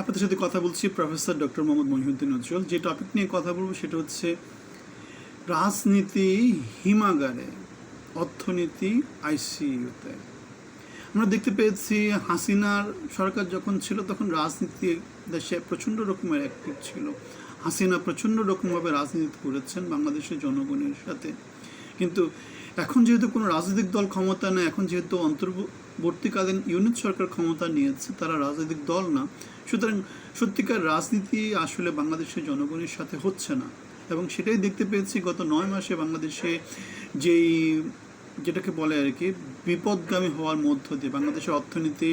আপনাদের সাথে কথা বলছি প্রফেসর ডক্টর মোহাম্মদ মহিউদ্দিন নজরুল। যে টপিক নিয়ে কথা বলব সেটা হচ্ছে রাজনীতি হিমাগারে, অর্থনীতি আইসিইউতে। আমরা দেখতে পেয়েছি হাসিনার সরকার যখন ছিল তখন রাজনীতি দেশে প্রচণ্ড রকমের অ্যাক্টিভ ছিল। হাসিনা প্রচণ্ড রকমভাবে রাজনীতি করেছেন বাংলাদেশের জনগণের সাথে। কিন্তু এখন যেহেতু কোনো রাজনৈতিক দল ক্ষমতা নেই, এখন যেহেতু অন্তর্বর্তীকালীন ইউনিট সরকার ক্ষমতা নিয়েছে, তারা রাজনৈতিক দল না। সুতরাং সত্যিকার রাজনীতি আসলে বাংলাদেশের জনগণের সাথে হচ্ছে না। এবং সেটাই দেখতে পেয়েছি গত নয় মাসে বাংলাদেশে যেই যেটাকে বলে আর কি, বিপদগামী হওয়ার মধ্য দিয়ে বাংলাদেশের অর্থনীতি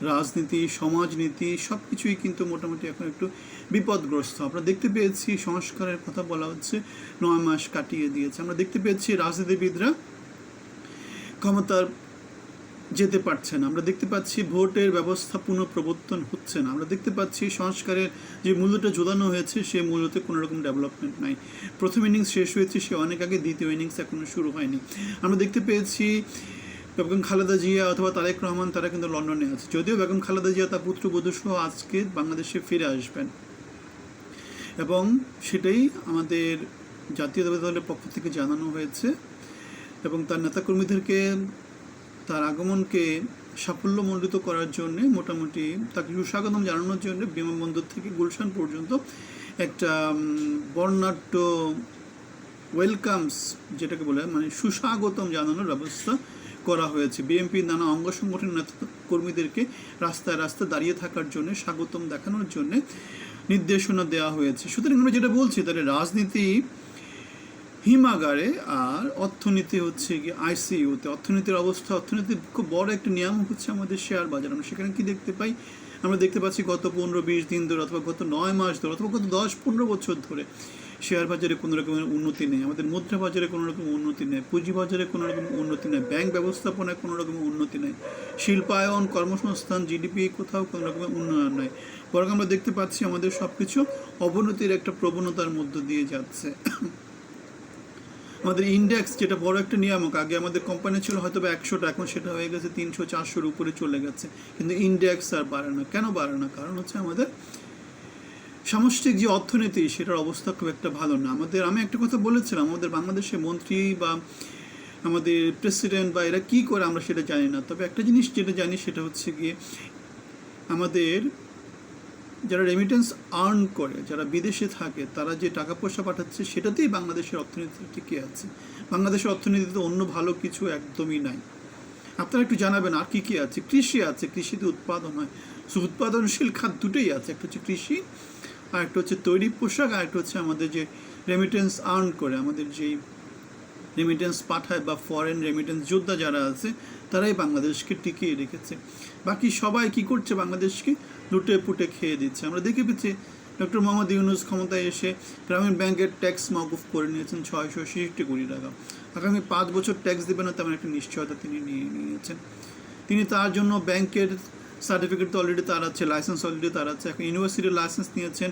রাজনীতি, সমাজনীতি সব কিছুই কিন্তু মোটামুটি এখন একটু বিপদগ্রস্ত। আমরা দেখতে পেয়েছি সংস্কারের কথা বলা হচ্ছে, নয় মাস কাটিয়ে দিয়েছে। আমরা দেখতে পেয়েছি রাজনীতিবিদরা ক্ষমতার যেতে পারছে না। আমরা দেখতে পাচ্ছি ভোটের ব্যবস্থা পুনঃপ্রবর্তন হচ্ছে না। আমরা দেখতে পাচ্ছি সংস্কারের যে মূল্যটা জোদানো হয়েছে, সে মূল্যতে কোনো রকম ডেভেলপমেন্ট নাই। প্রথম ইনিংস শেষ হয়েছে, সে অনেক আগে দ্বিতীয় ইনিংস এখনও শুরু হয়নি। আমরা দেখতে পেয়েছি বেগম খালেদা জিয়া অথবা তারেক রহমান, তারা কিন্তু লন্ডনে আছে। যদিও বেগম খালেদা জিয়া তার পুত্রবধূ সহ আজকে বাংলাদেশে ফিরে আসবেন। এবং সেটাই আমাদের জাতীয় দলের পক্ষ থেকে জানানো হয়েছে। এবং তার নেতাকর্মীদেরকে তার আগমনকে সাফল্যমণ্ডিত করার জন্য মোটামুটি তাকে সুস্বাগতম জানানোর জন্য বিমানবন্দর থেকে গুলশান পর্যন্ত একটা বর্ণাঢ্য ওয়েলকামস যেটাকে বলে মানে সুস্বাগতম জানানোর ব্যবস্থা করা হয়েছে। বিএনপির নানা অঙ্গ সংগঠনের কর্মীদেরকে রাস্তায় রাস্তায় দাঁড়িয়ে থাকার জন্য, স্বাগতম দেখানোর জন্য নির্দেশনা দেওয়া হয়েছে। সুতরাং আমরা যেটা বলছি, তাহলে রাজনীতি হিমাগারে আর অর্থনীতি হচ্ছে কি আইসিইউতে। অর্থনীতির অবস্থা, অর্থনীতির খুব বড় একটা নিয়ম হচ্ছে আমাদের শেয়ার বাজার। আমরা সেখানে কি দেখতে পাই? আমরা দেখতে পাচ্ছি গত পনেরো, বিশ দিন ধরে অথবা গত নয় মাস ধরে অথবা গত দশ, পনেরো বছর ধরে শেয়ার বাজারে কোনো রকমের উন্নতি নেই। আমাদের মুদ্রা বাজারে কোনো রকম উন্নতি নেই। পুঁজি বাজারে কোনো রকম উন্নতি নেই। ব্যাংক ব্যবস্থাপনায় কোনো রকম উন্নতি নেই। শিল্পায়ন, কর্মসংস্থান, জিডিপি কোথাও কোনো রকমের উন্নয়ন নয় বরং আমরা দেখতে পাচ্ছি আমাদের সব কিছু অবনতির একটা প্রবণতার মধ্য দিয়ে যাচ্ছে। আমাদের ইন্ডেক্স যেটা বড় একটা নিয়ামক, আগে আমাদের কোম্পানি ছিল হয়তো বা একশোটা, এখন সেটা হয়ে গেছে তিনশো, চারশোর উপরে চলে গেছে। কিন্তু ইন্ডেক্স আর বাড়ে না। কেন বাড়ে না? কারণ হচ্ছে আমাদের সামষ্টিক যে অর্থনীতি, সেটার অবস্থা খুব একটা ভালো না। আমাদের, আমি একটা কথা বলেছিলাম, আমাদের বাংলাদেশের মন্ত্রী বা আমাদের প্রেসিডেন্ট বা এরা কী করে আমরা সেটা জানি না। তবে একটা জিনিস যেটা জানি, সেটা হচ্ছে গিয়ে আমাদের যারা রেমিটেন্স আর্ন করে, যারা বিদেশে থাকে, তারা যে টাকা পয়সা পাঠাচ্ছে, সেটাতেই বাংলাদেশের অর্থনীতি টিকে আছে। বাংলাদেশের অর্থনীতিতে অন্য ভালো কিছু একদমই নাই। আপনারা একটু জানাবেন, আর কী কী আছে? কৃষি আছে, কৃষিতে উৎপাদন হয়। সো, উৎপাদনশীল খাত দুটোই আছে। একটা হচ্ছে কৃষি আর একটা হচ্ছে তৈরি পোশাক, আর একটা হচ্ছে আমাদের যে রেমিটেন্স আর্ন করে, আমাদের যেই রেমিটেন্স পাঠায় বা ফরেন রেমিটেন্স যোদ্ধা যারা আছে, তারাই বাংলাদেশকে টিকিয়ে রেখেছে। বাকি সবাই কি করছে? বাংলাদেশকে লুটে পুটে খেয়ে দিচ্ছে। আমরা দেখে পেয়েছি ডক্টর মোহাম্মদ ইউনুস ক্ষমতায় এসে গ্রামীণ ব্যাংকের ট্যাক্স মকুফ করে নিয়েছেন ছয়শো ছেষট্টি কোটি টাকা। আগামী পাঁচ বছর ট্যাক্স দেবে না, তেমন একটা নিশ্চয়তা তিনি নিয়ে নিয়েছেন। তিনি তার জন্য ব্যাংকের সার্টিফিকেট তো অলরেডি তার আছে লাইসেন্স অলরেডি তার আছে। এখন ইউনিভার্সিটির লাইসেন্স নিয়েছেন,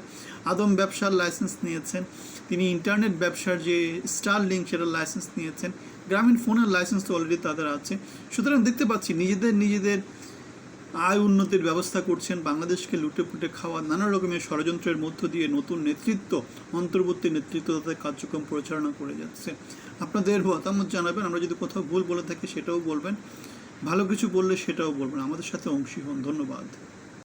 আদম ব্যবসার লাইসেন্স নিয়েছেন, তিনি ইন্টারনেট ব্যবসার যে স্টার লিঙ্ক সেটার লাইসেন্স নিয়েছেন, গ্রামীণ ফোনের লাইসেন্স তো অলরেডি তাদের আছে। সুতরাং দেখতে পাচ্ছি নিজেদের নিজেদের আয় উন্নতির ব্যবস্থা করছেন, বাংলাদেশকে লুটে পুটে খাওয়া, নানা রকমের ষড়যন্ত্রের মধ্য দিয়ে নতুন নেতৃত্ব, অন্তর্বর্তী নেতৃত্ব তাদের কার্যক্রম পরিচালনা করে যাচ্ছে। আপনাদের মতামত জানাবেন, আমরা যদি কোথাও ভুল বলে থাকি সেটাও বলবেন। ভালো কিছু বললে সেটাও বলবেন। আমাদের সাথে অংশী হন। ধন্যবাদ।